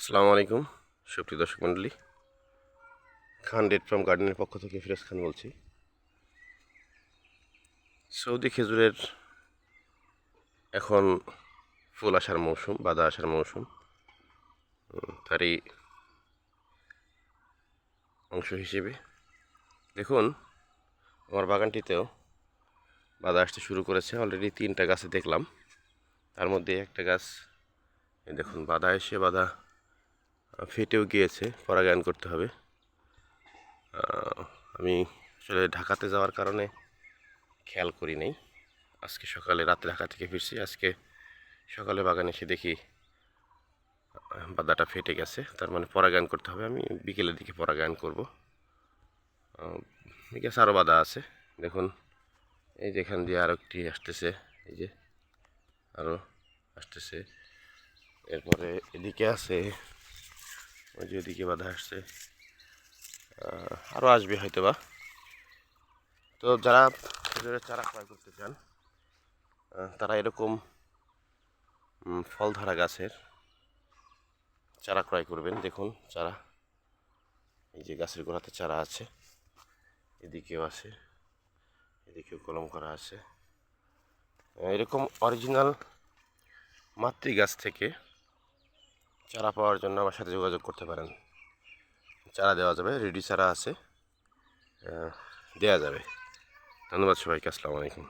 আসসালামু আলাইকুম, সুপ্রিয় দর্শক মণ্ডলী। খান ডেট ফ্রম গার্ডেনের পক্ষ থেকে ফিরোজ খান বলছি। সৌদি খেজুরের এখন ফুল আসার মৌসুম, বাদা আসার মৌসুম। তারই অংশ হিসেবে। দেখুন, আমার বাগানটিতেও বাদা আসতে শুরু করেছে। অলরেডি তিনটা গাছে দেখলাম। তার মধ্যে একটা গাছ দেখুন বাধা এসে বাধা ফেটেও গিয়েছে, পরাগায়ন করতে হবে। আমি আসলে ঢাকাতে যাওয়ার কারণে খেয়াল করি নাই। আজকে সকালে, রাতে ঢাকা থেকে ফিরছি। আজকে সকালে বাগানে এসে দেখি বাদাটা ফেটে গেছে। তার মানে পরাগায়ন করতে হবে। আমি বিকেলের দিকে পরাগায়ন করব। গেছে আরও বাধা আছে। দেখুন, এই যেখান দিয়ে আরও একটি আসতেছে। এই যে আরও আসতেছে। এরপরে এদিকে আছে ওই যে ওদিকে বাধা আসছে। আরও আসবে হয়তো বা তো যারা খেজুরের চারা ক্রয় করতে চান তারা এরকম ফল ধরা গাছের চারা ক্রয় করবেন। দেখুন চারা, এই যে গাছের গোড়াতে চারা আছে, এদিকেও আছে, এদিকেও কলম করা আছে। এরকম অরিজিনাল মাতৃ গাছ থেকে চারা পাওয়ার জন্য আমার সাথে যোগাযোগ করতে পারেন। চারা দেওয়া যাবে, রেডি চারা আছে দেয়া দেওয়া যাবে। ধন্যবাদ সবাইকে, আসসালামু আলাইকুম।